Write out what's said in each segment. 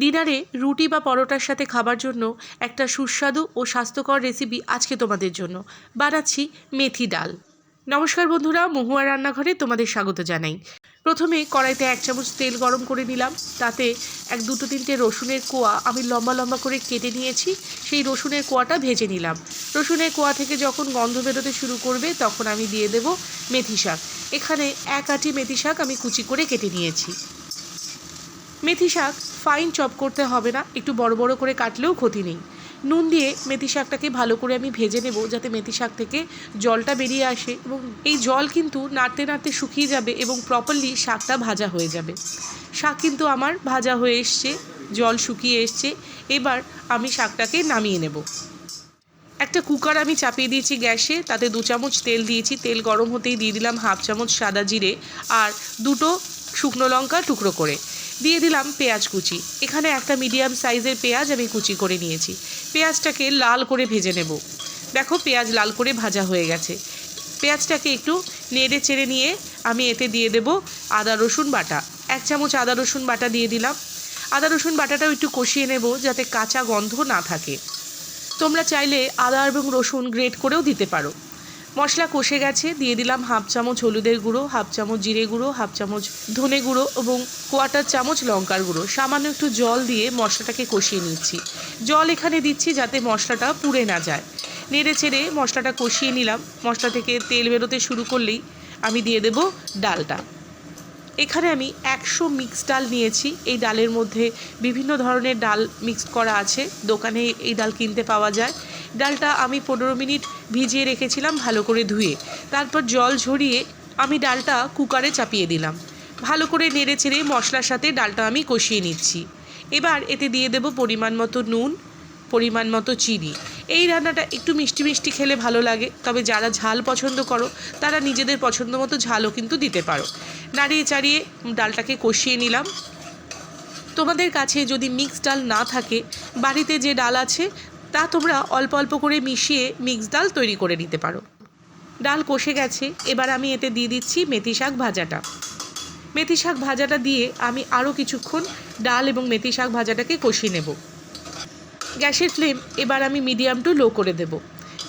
ডিনারে রুটি বা পরোটার সাথে খাবার জন্য একটা সুস্বাদু ও স্বাস্থ্যকর রেসিপি আজকে তোমাদের জন্য। বানাচ্ছি মেথি ডাল। নমস্কার বন্ধুরা, মহুয়া রান্নাঘরে তোমাদের স্বাগত জানাই। প্রথমে কড়াইতে এক চামচ তেল গরম করে নিলাম। তাতে এক দুটো তিনটে রসুনের কোয়া আমি লম্বা লম্বা করে কেটে নিয়েছি। সেই রসুনের কোয়াটা ভেজে নিলাম। রসুনের কোয়া থেকে যখন গন্ধ বেরোতে শুরু করবে, তখন আমি দিয়ে দেব মেথি শাক। এখানে এক আটি মেথি শাক আমি কুচি করে কেটে নিয়েছি। মেথি শাক ফাইন চপ করতে হবে না। একটু বড় বড় করে কাটলেও ক্ষতি নেই। নুন দিয়ে মেথি শাকটাকে ভালো করে আমি ভেজে নেব যাতে মেথি শাক থেকে জলটা বেরিয়ে আসে এবং এই জল কিন্তু নাড়তে নাড়তে শুকিয়ে যাবে এবং প্রপারলি শাকটা ভাজা হয়ে যাবে। শাক কিন্তু আমার ভাজা হয়ে এসছে, জল শুকিয়ে এসছে। এবার আমি শাকটাকে নামিয়ে নেব। একটা কুকার আমি চাপিয়ে দিয়েছি গ্যাসে, তাতে দু চামচ তেল দিয়েছি। তেল গরম হতেই দিয়ে দিলাম হাফ চামচ সাদা জিরে আর দুটো শুকনো লঙ্কা টুকরো করে। দিয়ে দিলাম পেঁয়াজ কুচি। এখানে একটা মিডিয়াম সাইজের পেঁয়াজ আমি কুচি করে নিয়েছি। পেঁয়াজটাকে লাল করে ভেজে নেব। দেখো পেঁয়াজ লাল করে ভাজা হয়ে গেছে। পেঁয়াজটাকে একটু নেড়ে চেড়ে নিয়ে আমি এতে দিয়ে দেব আদা, রসুন বাটা। এক চামচ আদা, রসুন বাটা দিয়ে দিলাম। আদা, রসুন বাটাটাও একটু কষিয়ে নেব যাতে কাঁচা গন্ধ না থাকে। তোমরা চাইলে আদা এবং রসুন গ্রেট করেও দিতে পারো। মশলা কষে গেছে, দিয়ে দিলাম হাফ চামচ হলুদের গুঁড়ো, হাফ চামচ জিরে গুঁড়ো, হাফ চামচ ধনে গুঁড়ো এবং কোয়াটার চামচ লঙ্কার গুঁড়ো। সামান্য একটু জল দিয়ে মশলাটাকে কষিয়ে নিচ্ছি। জল এখানে দিচ্ছি যাতে মশলাটা পুড়ে না যায়। নেড়ে চেড়ে মশলাটা কষিয়ে নিলাম। মশলা থেকে তেল বেরোতে শুরু করলেই আমি দিয়ে দেব ডালটা। এখানে আমি একশো মিক্স ডাল নিয়েছি। এই ডালের মধ্যে বিভিন্ন ধরনের ডাল মিক্স করা আছে। দোকানে এই ডাল কিনতে পাওয়া যায়। ডালটা আমি পনেরো মিনিট ভিজিয়ে রেখেছিলাম ভালো করে ধুয়ে। তারপর জল ঝরিয়ে আমি ডালটা কুকারে চাপিয়ে দিলাম। ভালো করে নেড়ে চেড়ে মশলার সাথে ডালটা আমি কষিয়ে নিচ্ছি। এবার এতে দিয়ে দেব পরিমাণ মতো নুন, পরিমাণ মতো চিনি। এই রান্নাটা একটু মিষ্টি মিষ্টি খেলে ভালো লাগে, তবে যারা ঝাল পছন্দ করো, তারা নিজেদের পছন্দ মতো ঝালও কিন্তু দিতে পারো। নাড়িয়ে চাড়িয়ে ডালটাকে কষিয়ে নিলাম। তোমাদের কাছে যদি মিক্স ডাল না থাকে, বাড়িতে যে ডাল আছে তা তোমরা অল্প অল্প করে মিশিয়ে মিক্স ডাল তৈরি করে নিতে পারো। ডাল কষে গেছে, এবার আমি এতে দিয়ে দিচ্ছি মেথি শাক ভাজাটা। মেথি শাক ভাজাটা দিয়ে আমি আরও কিছুক্ষণ ডাল এবং মেথি শাক ভাজাটাকে কষিয়ে নেব। গ্যাসের ফ্লেম এবার আমি মিডিয়াম টু লো করে দেব।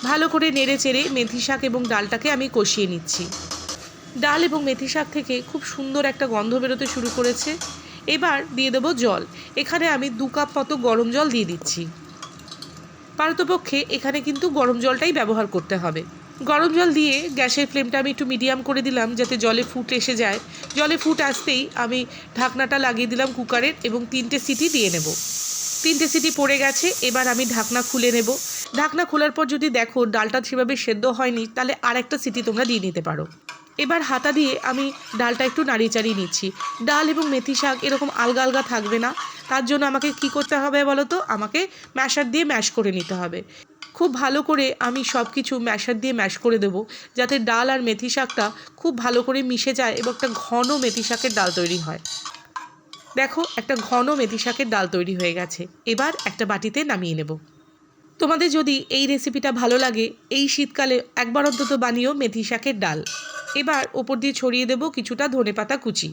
ভালো করে নেড়ে চেড়ে মেথি শাক এবং ডালটাকে আমি কষিয়ে নিচ্ছি। ডাল এবং মেথি শাক থেকে খুব সুন্দর একটা গন্ধ বেরোতে শুরু করেছে। এবার দিয়ে দেবো জল। এখানে আমি দু কাপ মতো গরম জল দিয়ে দিচ্ছি। পারতপক্ষে এখানে কিন্তু গরম জলটাই ব্যবহার করতে হবে। গরম জল দিয়ে গ্যাসের ফ্লেমটা আমি একটু মিডিয়াম করে দিলাম যাতে জলে ফুট এসে যায়। জলে ফুট আসতেই আমি ঢাকনাটা লাগিয়ে দিলাম কুকারের এবং তিনটে সিটি দিয়ে নেব। তিনটে সিটি পড়ে গেছে, এবার আমি ঢাকনা খুলে নেব। ঢাকনা খোলার পর যদি দেখো ডালটা সেভাবে সেদ্ধ হয়নি, তাহলে আর একটা সিটি তোমরা দিয়ে নিতে পারো। এবার হাতা দিয়ে আমি ডালটা একটু নাড়িয়ে চাড়িয়ে নিচ্ছি। ডাল এবং মেথি শাক এরকম আলগা আলগা থাকবে না। তার জন্য আমাকে কি করতে হবে বলো তো আমাকে ম্যাশার দিয়ে ম্যাশ করে নিতে হবে। খুব ভালো করে আমি সব কিছু ম্যাশার দিয়ে ম্যাশ করে দেবো, যাতে ডাল আর মেথি শাকটা খুব ভালো করে মিশে যায় এবং একটা ঘন মেথি শাকের ডাল তৈরি হয়। দেখো, একটা ঘন মেথি শাকের ডাল তৈরি হয়ে গেছে। এবার একটা বাটিতে নামিয়ে নেব। তোমাদের যদি এই রেসিপিটা ভালো লাগে, এই শীতকালে একবার অন্তত বানিয়েও মেথি শাকের ডাল। এবার ওপর দিয়ে ছড়িয়ে দেব কিছুটা ধনে পাতা কুচি।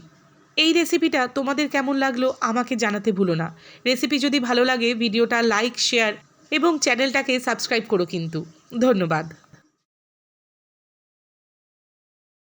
এই রেসিপিটা তোমাদের কেমন লাগল আমাকে জানাতে ভুলো না। রেসিপি যদি ভালো লাগে ভিডিওটা লাইক শেয়ার এবং চ্যানেলটাকে সাবস্ক্রাইব করো কিন্তু। ধন্যবাদ।